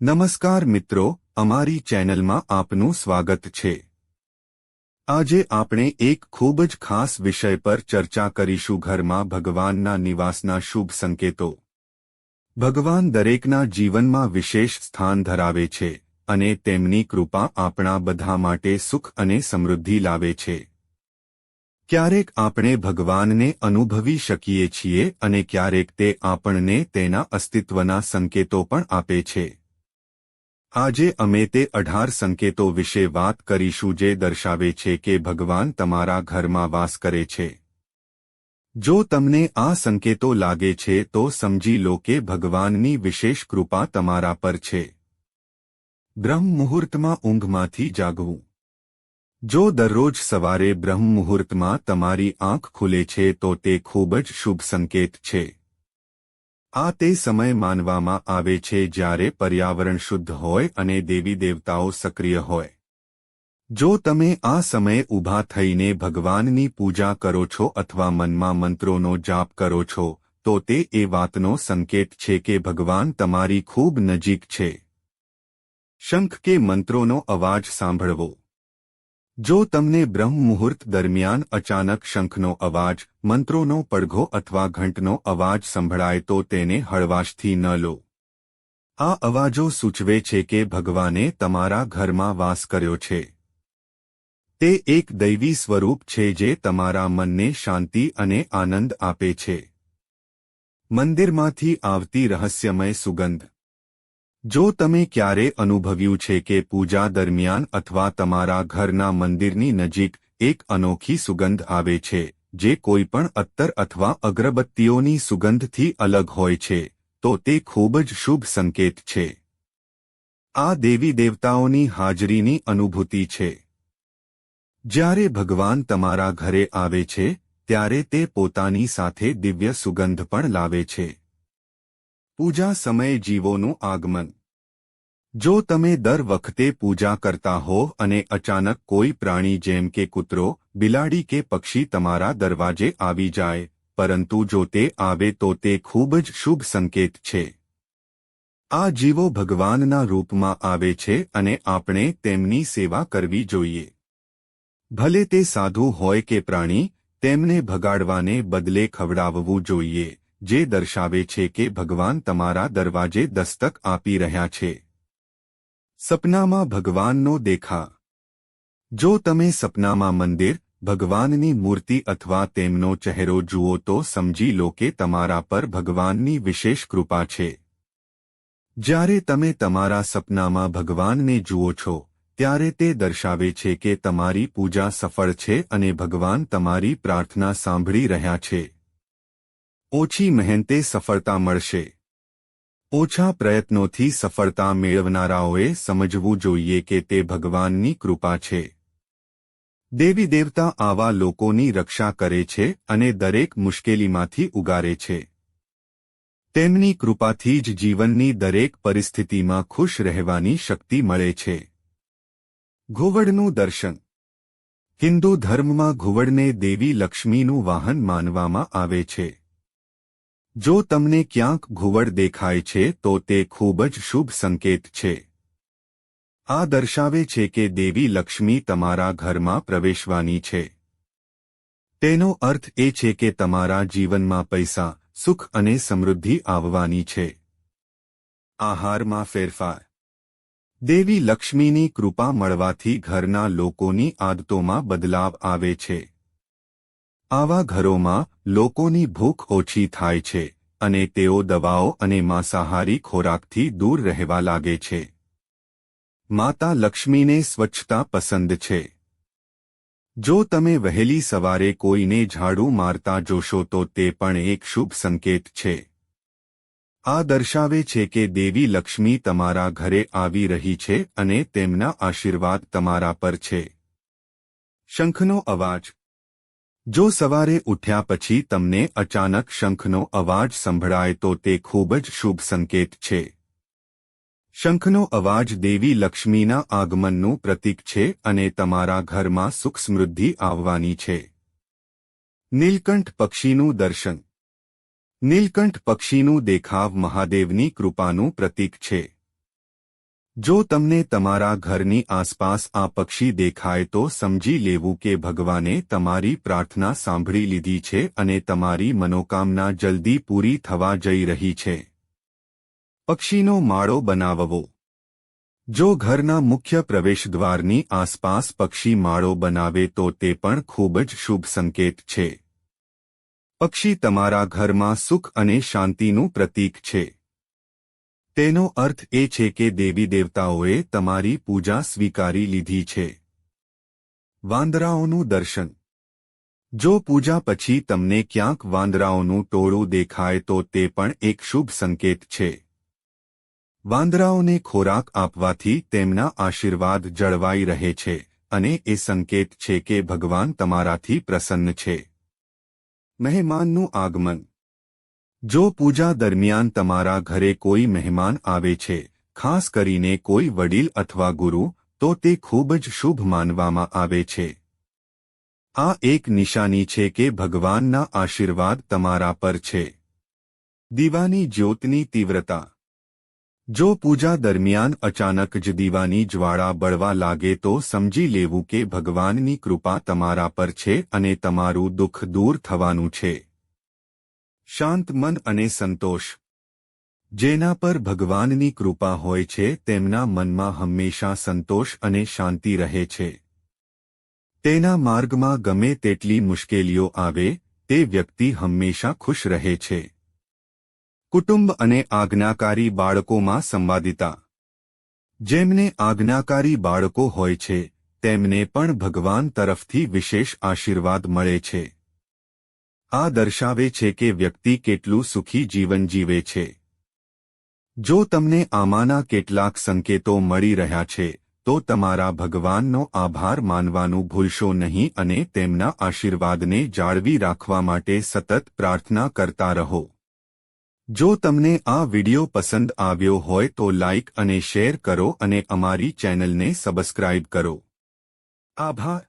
નમસ્કાર મિત્રો, અમારી ચેનલમાં આપનું સ્વાગત છે. આજે આપણે એક ખૂબ જ ખાસ વિષય પર ચર્ચા કરીશું ઘરમાં ભગવાનના નિવાસના શુભ સંકેતો. ભગવાન દરેકના જીવનમાં વિશેષ સ્થાન ધરાવે છે અને તેમની કૃપા આપણા બધા માટે સુખ અને સમૃદ્ધિ લાવે છે. ક્યારેક આપણે ભગવાનને અનુભવી શકીએ છીએ અને ક્યારેક તે આપણને તેના અસ્તિત્વના સંકેતો પણ આપે છે. આજે અમે તે અઢાર સંકેતો વિશે વાત કરીશું જે દર્શાવે છે કે ભગવાન તમારા ઘરમાં વાસ કરે છે. જો તમને આ સંકેતો લાગે છે, તો સમજી લો કે ભગવાનની વિશેષ કૃપા તમારા પર છે. બ્રહ્મ મુહૂર્તમાં ઊંઘમાંથી જાગવું. જો દરરોજ સવારે બ્રહ્મ મુહૂર્તમાં તમારી આંખ ખુલે છે, તો તે ખૂબ જ શુભ સંકેત છે. આ તે સમય માનવામાં આવે છે જ્યારે પર્યાવરણ શુદ્ધ હોય અને દેવી દેવતાઓ સક્રિય હોય. જો તમે આ સમયે ઊભા થઈને ભગવાનની પૂજા કરો છો અથવા મનમાં મંત્રોનો જાપ કરો છો, તો તે એ વાતનો સંકેત છે કે ભગવાન તમારી ખૂબ નજીક છે. શંખ કે મંત્રોનો અવાજ સાંભળવો. જો તમને બ્રહ્મ મુહૂર્ત દરમિયાન અચાનક શંખનો અવાજ, મંત્રોનો પડઘો અથવા ઘંટનો અવાજ સંભળાય તો તેને હળવાશથી ન લો. આ અવાજો સૂચવે છે કે ભગવાને તમારા ઘરમાં વાસ કર્યો છે. તે એક દૈવી સ્વરૂપ છે જે તમારા મનને શાંતિ અને આનંદ આપે છે. મંદિરમાંથી આવતી રહસ્યમય સુગંધ. જો તમે ક્યારે અનુભવ્યું છે કે પૂજા દરમિયાન અથવા તમારા ઘરના મંદિરની નજીક એક અનોખી સુગંધ આવે છે, જે કોઈપણ અત્તર અથવા અગરબત્તીઓની સુગંધથી અલગ હોય છે, તો તે ખૂબ જ શુભ સંકેત છે. આ દેવી દેવતાઓની હાજરીની અનુભૂતિ છે. જ્યારે ભગવાન તમારા ઘરે આવે છે, ત્યારે તે પોતાની સાથે દિવ્ય સુગંધ પણ લાવે છે. પૂજા સમયે જીવોનું આગમન. જો તમે દર વખતે પૂજા કરતા હો અને અચાનક કોઈ પ્રાણી જેમ કે કૂતરો, બિલાડી કે પક્ષી તમારા દરવાજે આવી જાય, પરંતુ જો તે આવે તો તે ખૂબ જ શુભ સંકેત છે. આ જીવો ભગવાનના રૂપમાં આવે છે અને આપણે તેમની સેવા કરવી જોઈએ. ભલે તે સાધુ હોય કે પ્રાણી, તેમને ભગાડવાને બદલે ખવડાવવું જોઈએ. જે દર્શાવે છે કે ભગવાન તમારા દરવાજે દસ્તક આપી રહ્યા છે. સપનામાં ભગવાનનો દેખા. જો તમે સપનામાં મંદિર, ભગવાનની મૂર્તિ અથવા તેમનો ચહેરો જુઓ તો સમજી લો કે તમારા પર ભગવાનની વિશેષ કૃપા છે. જ્યારે તમે તમારા સપનામાં ભગવાનને જુઓ છો, ત્યારે તે દર્શાવે છે કે તમારી પૂજા સફળ છે અને ભગવાન તમારી પ્રાર્થના સાંભળી રહ્યા છે. ઓછી મહેનતે સફળતા મળશે. ઓછા પ્રયત્નોથી સફળતા મેળવનારાઓએ સમજવું જોઈએ કે તે ભગવાનની કૃપા છે. દેવી દેવતા આવા લોકોની રક્ષા કરે છે અને દરેક મુશ્કેલીમાંથી ઉગારે છે. તેમની કૃપાથી જ જીવનની દરેક પરિસ્થિતિમાં ખુશ રહેવાની શક્તિ મળે છે. ઘુવડનું દર્શન. હિન્દુ ધર્મમાં ઘુવડને દેવી લક્ષ્મીનું વાહન માનવામાં આવે છે. જો તમને ક્યાંક ઘુવડ દેખાય છે, તો તે ખૂબ જ શુભ સંકેત છે. આ દર્શાવે છે કે દેવી લક્ષ્મી તમારા ઘરમાં પ્રવેશવાની છે. તેનો અર્થ એ છે કે તમારા જીવનમાં પૈસા, સુખ અને સમૃદ્ધિ આવવાની છે. આહારમાં ફેરફાર. દેવી લક્ષ્મીની કૃપા મળવાથી ઘરના લોકોની આદતોમાં બદલાવ આવે છે. આવા ઘરોમાં લોકોની ભૂખ ઓછી થાય છે અને તેઓ દવાઓ અને માંસાહારી ખોરાકથી દૂર રહેવા લાગે છે. માતા લક્ષ્મીને સ્વચ્છતા પસંદ છે. જો તમે વહેલી સવારે કોઈને ઝાડુ મારતા જોશો તો તે પણ એક શુભ સંકેત છે. આ દર્શાવે છે કે દેવી લક્ષ્મી તમારા ઘરે આવી રહી છે અને તેમના આશીર્વાદ તમારા પર છે. શંખનો અવાજ જો સવારે ઉઠ્યા પછી તમને અચાનક શંખનો અવાજ સંભળાય તો તે ખૂબ જ શુભ સંકેત છે. શંખનો અવાજ દેવી લક્ષ્મીના આગમનનું પ્રતીક છે અને તમારા ઘરમાં સુખ સમૃદ્ધિ આવવાની છે. નીલકંઠ પક્ષીનું દર્શન. નીલકંઠ પક્ષીનું દેખાવ મહાદેવની કૃપાનું પ્રતીક છે. જો તમને તમારા ઘરની આસપાસ આ પક્ષી દેખાય તો સમજી લેવું કે ભગવાને તમારી પ્રાર્થના સાંભળી લીધી છે અને તમારી મનોકામના જલ્દી પૂરી થવા જઈ રહી છે. પક્ષીનો માળો બનાવવો. જો ઘરના મુખ્ય પ્રવેશદ્વારની આસપાસ પક્ષી માળો બનાવે તો તે પણ ખૂબ જ શુભ સંકેત છે. પક્ષી તમારા ઘરમાં સુખ અને શાંતિનું પ્રતીક છે. તેનો અર્થ એ છે કે દેવી દેવતાઓએ તમારી પૂજા સ્વીકારી લીધી છે. વાંદરાઓનું દર્શન. જો પૂજા પછી તમને ક્યાંક વાંદરાઓનું ટોળું દેખાય તો તે પણ એક શુભ સંકેત છે. વાંદરાઓને ખોરાક આપવાથી તેમના આશીર્વાદ જળવાઈ રહે છે અને એ સંકેત છે કે ભગવાન તમારાથી પ્રસન્ન છે. મહેમાનનું આગમન. જો પૂજા દરમિયાન તમારા ઘરે કોઈ મહેમાન આવે છે, ખાસ કરીને કોઈ વડીલ અથવા ગુરુ, તો તે ખૂબ જ શુભ માનવામાં આવે છે. આ એક નિશાની છે કે ભગવાનના આશીર્વાદ તમારા પર છે. દીવાની જ્યોતની તીવ્રતા. જો પૂજા દરમિયાન અચાનક જ દીવાની જ્વાળા બળવા લાગે તો સમજી લેવું કે ભગવાનની કૃપા તમારા પર છે અને તમારું દુઃખ દૂર થવાનું છે. શાંત મન અને સંતોષ. જેના પર ભગવાનની કૃપા હોય છે, તેમના મનમાં હંમેશા સંતોષ અને શાંતિ રહે છે. તેના માર્ગમાં ગમે તેટલી મુશ્કેલીઓ આવે, તે વ્યક્તિ હંમેશા ખુશ રહે છે. કુટુંબ અને આજ્ઞાકારી બાળકોમાં સંવાદિતા. જેમને આજ્ઞાકારી બાળકો હોય છે, તેમને પણ ભગવાન તરફથી વિશેષ આશીર્વાદ મળે છે. આ દર્શાવે છે કે વ્યક્તિ કેટલું સુખી જીવન જીવે છે. જો તમને આમાંના કેટલાક સંકેતો મળી રહ્યા છે, તો તમારા ભગવાનનો આભાર માનવાનું ભૂલશો નહીં અને તેમના આશીર્વાદને જાળવી રાખવા માટે સતત પ્રાર્થના કરતા રહો. જો તમને આ વિડિયો પસંદ આવ્યો હોય તો લાઇક અને શેર કરો અને અમારી ચેનલને સબસ્ક્રાઇબ કરો. આભાર.